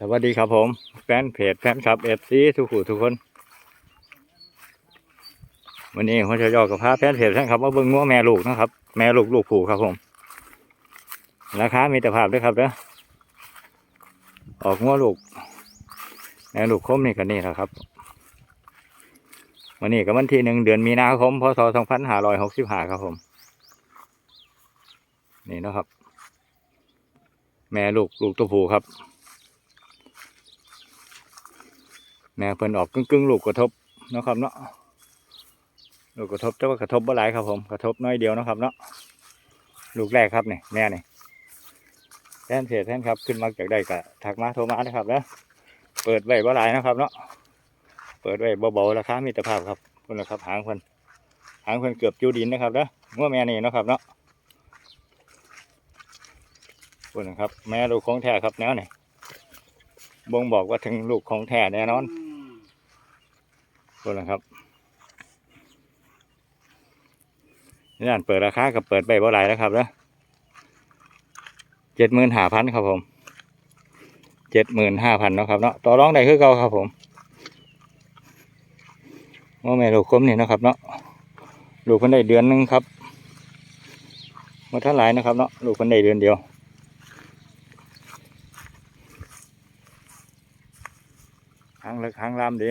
สวัสดีครับผม แฟนเพจแฟนคลับเอฟซีทุกผู้ทุกคน วันนี้ผมจะยอกับพาแฟนเพจแฟนคลับมาเบิ่งงัวแม่ลูกนะครับ แม่ลูกลูกผูครับผม ราคามีแต่ภาพด้วยครับเด้อออกงัวลูกแม่ลูกคมนี่กันนี่แหละครับ วันนี้ก็วันที่หนึ่งเดือนมีนาคมพศสองพันห้าร้อยหกสิบห้าครับผม นี่นะครับ แม่ลูกลูกตัวผูครับ แม่เพิ่นออกกึ่งกึ่งๆลูกกระทบนะครับเนาะลูกกระทบแต่ว่ากระทบบ่หลายครับผมกระทบน้อยเดียวนะครับเนาะลูกแรกครับเนี่ยแม่เนี่ยแทนเพจแทนครับขึ้นมาจากได้กะทักมาโทรมานะครับแล้วเปิดไว้บ่หลายนะครับเนาะเปิดไว้เบาๆราคามีแต่ภาพครับคุณนะครับหางเพิ่นหางเพิ่นเกือบจูดินนะครับนะเมื่อแม่นี่นะครับเนาะคุณนะครับ แม่ลูกของแท้ครับแนวนี่บ่งบอกว่าถึงลูกของแท้แน่นอน คนละครับนี่นั่นเปิดราคากับเปิดไปบ่หลายแล้วครับนะเจ็ดหมื่นห้าพันครับผมเจ็ดหมื่นห้าพันเนาะครับเนาะต่อรองได้คือเก่าครับผมว่าแม่ลูกคมนี่นะครับ เนาะลูกคนได้เดือนนึงครับมาเท่าไรนะครับเนาะลูกคนได้เดือนเดียวหางเล็กหางลามดี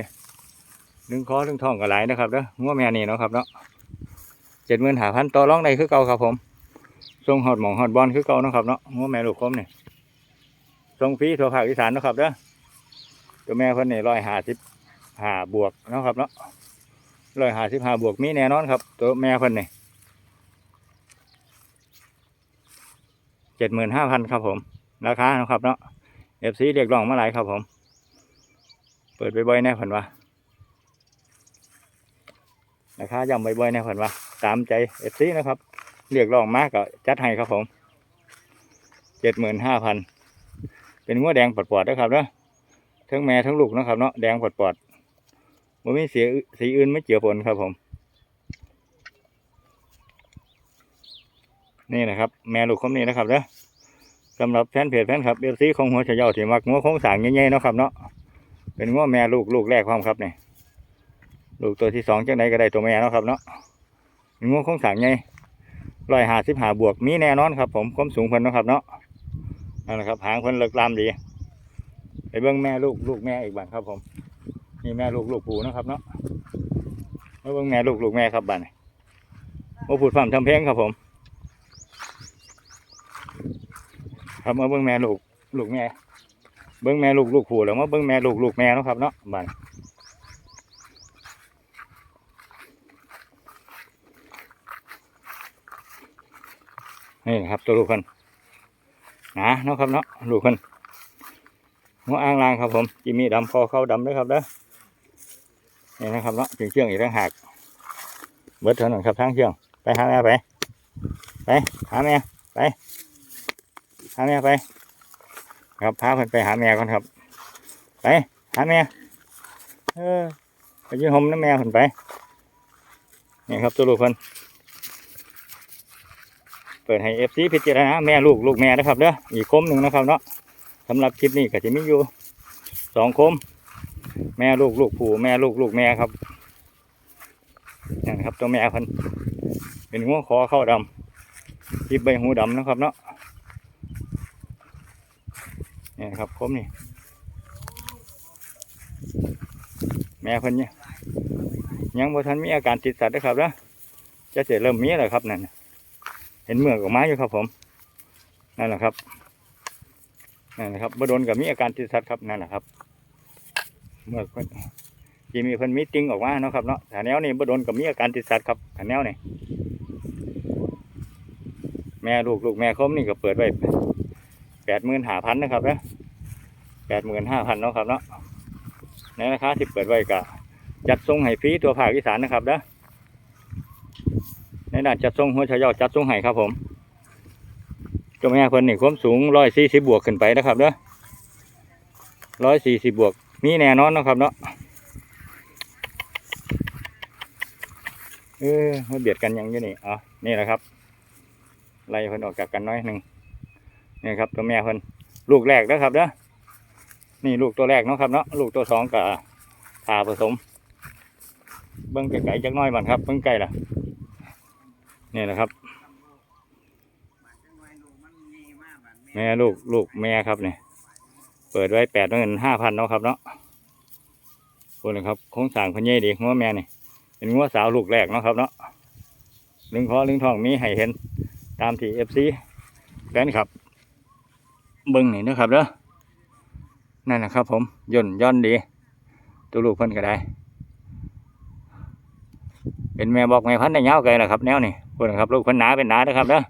หนึ่งคอหนึ่งทองก็หลายนะครับเด้องัวแม่นี่เนาะครับเนาะเจ็ดหมื่นหาพันต่อรองได้คือเก่าครับผมทรงหอดหมองหอดบอลคือเก่านะครับเนาะงัวแม่ลูกคมนี่ทรงฟีทั่วภาคอีสานนะครับเด้อตัวแม่เพิ่นนี่ร้อยห้าสิบห้าบวกนะครับเนาะร้อยห้าสิบห้าบวกมีแน่นอนครับ ตัวแม่เพิ่นนี่เจ็ดหมื่นห้าพันครับผม ราคานะครับเนาะเอฟซีเรียกร้องมาหลายครับผม เปิดบ่อยๆแน่เพิ่นว่า ราคาย่ำบ่อยๆนะเพิ่นว่า ตามใจเอฟซีนะครับ เรียกร้องมากก็จัดให้ครับผมเจ็ดหมื่นห้าพันเป็นงัวแดงปอดๆนะครับเนาะทั้งแม่ทั้งลูกนะครับเนาะแดงปอดๆมันมีสียสีอื่นไม่เจือปนครับผม นี่นะครับ แม่ลูกคมนี้นะครับเนาะสำหรับแฟนเพจแฟนครับเอฟซีของหัวเฉยาที่มักงัวโค้งสางใหญ่ๆเนาะครับเนาะเป็นงัวแม่ลูกลูกแรกความครับเนี่ย ลูกตัวที่สองจังไดก็ได้ตัวแม่เนาะครับเนาะงูคงสั่งไงร้อยห้าสิบห้าบวกมีแน่นอนครับ ผมความสูงเพิ่นนะครับเนาะนั่นแหละครับหางเพิ่นเลิกลามดีไปเบิ่งแม่ลูกลูกแม่อีกบ้านครับ ผมนี่แม่ลูกลูกผูนะครับเนาะมาเบิ่งแม่ลูกลูกแม่ครับบ้านมาพูดฟังทำเพลงครับผม ครับมาเบิ่งแม่ลูกลูกแม่ เบิ่งแม่ลูกลูกผูแล้วมาเบิ่งแม่ลูกลูกแม่เนาะครับเนาะบ้าน นี่ครับตัวลูกคนหนาเนาะครับเนาะลูกคนหัวอ่างลางครับผมจิมีดำคอเข้าดำด้วยครับเด้อนี่นะครับเนาะเชื่องๆอีกทั้งหากเบิดเท่านั้นครับทั้งเชื่องไปหาแม่ไปไปหาแม่ไปหาแม่ไป ครับพาเพิ่นไปหาแม่ก่อนครับ ไปหาแม่เออไปยืนหมน้ำแม่เพิ่นไปนี่ครับตัวลูกเพิ่น เปิดให้เอฟซีพิจารณาแม่ลูกลูกแม่นะครับเด้ออีกคมหนึ่งนะครับเนาะสำหรับคลิปนี้ก็จะมีอยู่สองคม แม่ลูกลูกผู้แม่ลูกลูกแม่ครับนี่ครับตัวแม่พันเป็นหัวคอเข้าดำทิบใบหูดำนะครับเนาะนี่ครับคมนี่แม่พันเนี่ยยังบ่ทันมีอาการติดสัตว์นะครับเด้อจะเจเริ่มมีแล้วครับนั่นนะ เห็นเมือกออกมาอยู่ครับผมนั่นแหละครับนั่นแหละครับบโดนกับมีอาการติดสัตว์ครับนั่นแหละครับ เมือกเพิ่นที่มีเพิ่นมีติ้งออกมาเนาะครับเนาะถ้าแนวนี้บโดนกับมีอาการติดสัตว์ครับถ้าแนวนี้แม่ลูกลูกแม่คมนี่ก็เปิดไว้แปดหมื่นห้าพันนะครับนะแปดหมื่นห้าพันเนาะครับเนาะในราคาที่เปิดไว้ก็จัดส่งให้ฟรีตัวภาคอีสานนะครับเนาะ ด้านจัดทรงหัวเฉยาจัดทรงไห้ครับผมเจ้าแม่เพิ่นนี่ความสูงร้อยสี่สิบบวกขึ้นไปนะครับเนาะร้อยสี่สิบบวกมีแน่นอนนะครับเนาะเออมาเบียดกันยังอยู่นี่อ๋อนี่แหละครับไล่เพิ่นออกจากกันน้อยหนึ่งนี่ครับตัวแม่เพิ่นลูกแรกนะครับเนาะนี่ลูกตัวแรกเนาะครับเนาะลูกตัวสองกับผ่าผสม เบิ้งไก่จักน้อยมันครับเบิ้งไก่ล่ะ นี่นะครับ แม่ลูกลูกแม่ครับเนี่ยเปิดไว้แปดเงินห้าพันเนาะครับเนาะคนนะครับคงสร้างเพันเย่ดีงัวแม่นี่เป็นงัวสาวลูกแรกเนาะครับเนาะลึงคอลึงทองมีให้เห็นตามที่เอฟซีแฟนครับเบิ้งนี่นะครับเด้อนั่นนะครับ ผมย่นย่อนดี ตัวลูกเพิ่นก็ได้ เป็นแม่บอกแม่พันธุ์ได้าไกลนะครับ แนวนี่ คนนะครับลูกเพิ่นหนาเป็นหนานะครับเด้อ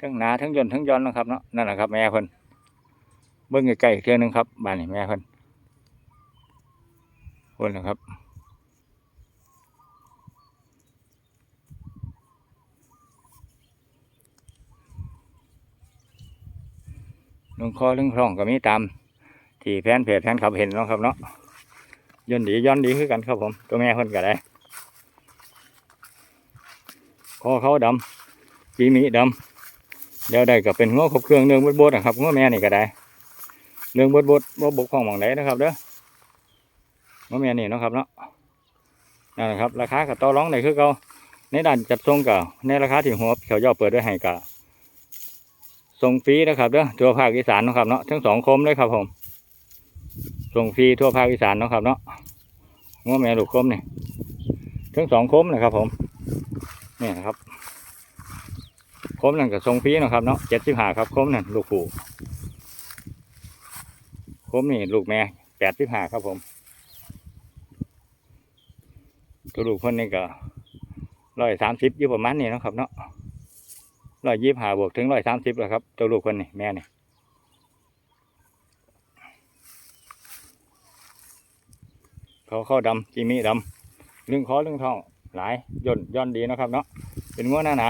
ทั้งหนาทั้งย่นทั้งย้อนนะครับเนาะนั่นแหละครับแม่เพิ่นเบิ้งใกล้ๆอีกเทื่อนึงครับบ้านนี่แม่เพิ่นคนนะครับลงคอเรื่องคล่องก็มีตาม ที่แฟนเพจแฟนขับเห็นเนาะครับเนาะย้อนดีย้อนดีคือกันครับผม ตัวแม่คนก็ได้ คอเขาดำปีมีดำเดี๋ยวได้ก็เป็นง้อครบเครื่องเรื่องบดบดนะครับง้อแม่นี่ก็ได้เรื่องบดบดบ่บกพร่องหมองไหนนะครับเด้อง้อแม่นี่นะครับเนาะนั่นแหละครับ ราคากับต่อร้องได้คือเก่าในด้านจัดส่งก็ในราคาที่หัวเขาย่อเปิดไว้ให้ก็ส่งฟรีนะครับเด้อทั่วภาคอีสานนะครับเนาะทั้งสองคมเลยครับผมส่งฟรีทั่วภาคอีสานนะครับเนาะง้อแม่ลูกคมเนี่ยทั้งสองคมนะครับผม นี่นะครับคมนั่นก็ส่งฟรีนะครับเนาะเจ็ดสิบห้าครับคมนั่นลูกผู้คมนี่ลูกแม่แปดสิบห้าครับผมตัวลูกคนนี่ก็ร้อยสามสิบอยู่ประมาณนี้นะครับเนาะร้อยยี่สิบห้าบวกถึงร้อยสามสิบแล้วครับเจ้าลูกคนนี่แม่นี่เขาเข้าดำจีมีดำเรื่องคอเรื่องท้อง หลายย่นย่อนดีนะครับเนาะเป็นง้วหนาหนา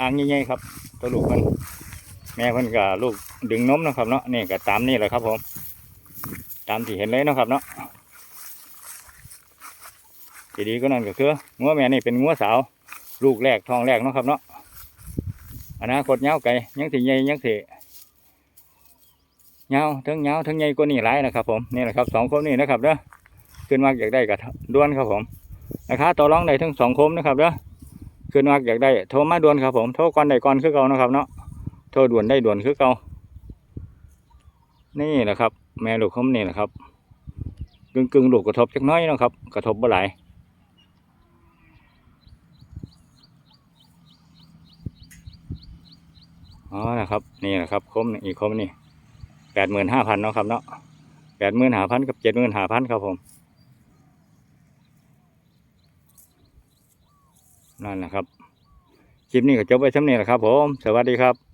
อ่างใหญ่ๆครับเจ้าลูกคนแม่เพิ่นกับลูกดึงนมนะครับเนาะนี่ก็ตามนี่แหละครับ ผม ตามที่เห็นเลยนะครับเนาะทีดีก็นั่นก็คือง้วแม่นี่เป็นง้วสาว ลูกแรกทองแรกนะครับเนาะอนาคตยาไกลยังสิใหญ่ยังสิยาทั้งยาทั้งใหญ่กว่านี่หลายนะครับ ผมนี่แหละครับสองคมนี่นะครับเด้อขึ้นมากอยากได้กับด้วนครับผม ราคาต่อรองได้ทั้งสองคมนะครับเด้อขึ้นมากอยากได้โทรมาด่วนครับผมโทรก่อนได้ก่อนคือเก่านะครับเนาะโทรด่วนได้ด่วนคือเก่านี่แหละครับ แม่ลูกคมนี่แหละครับกึ่งกึ่งลูกกระทบจักน้อยนะครับ กระทบบ่หลายอ๋อนะครับนี่นะครับคมอีกคมนี่แปดหมื่นห้าพันเนาะครับเนาะแปดหมื่นห้าพันกับเจ็ดหมื่นห้าพันครับผม นั่นแหละครับ คลิปนี้ก็จบไปช่ำนี้แหละครับผม สวัสดีครับ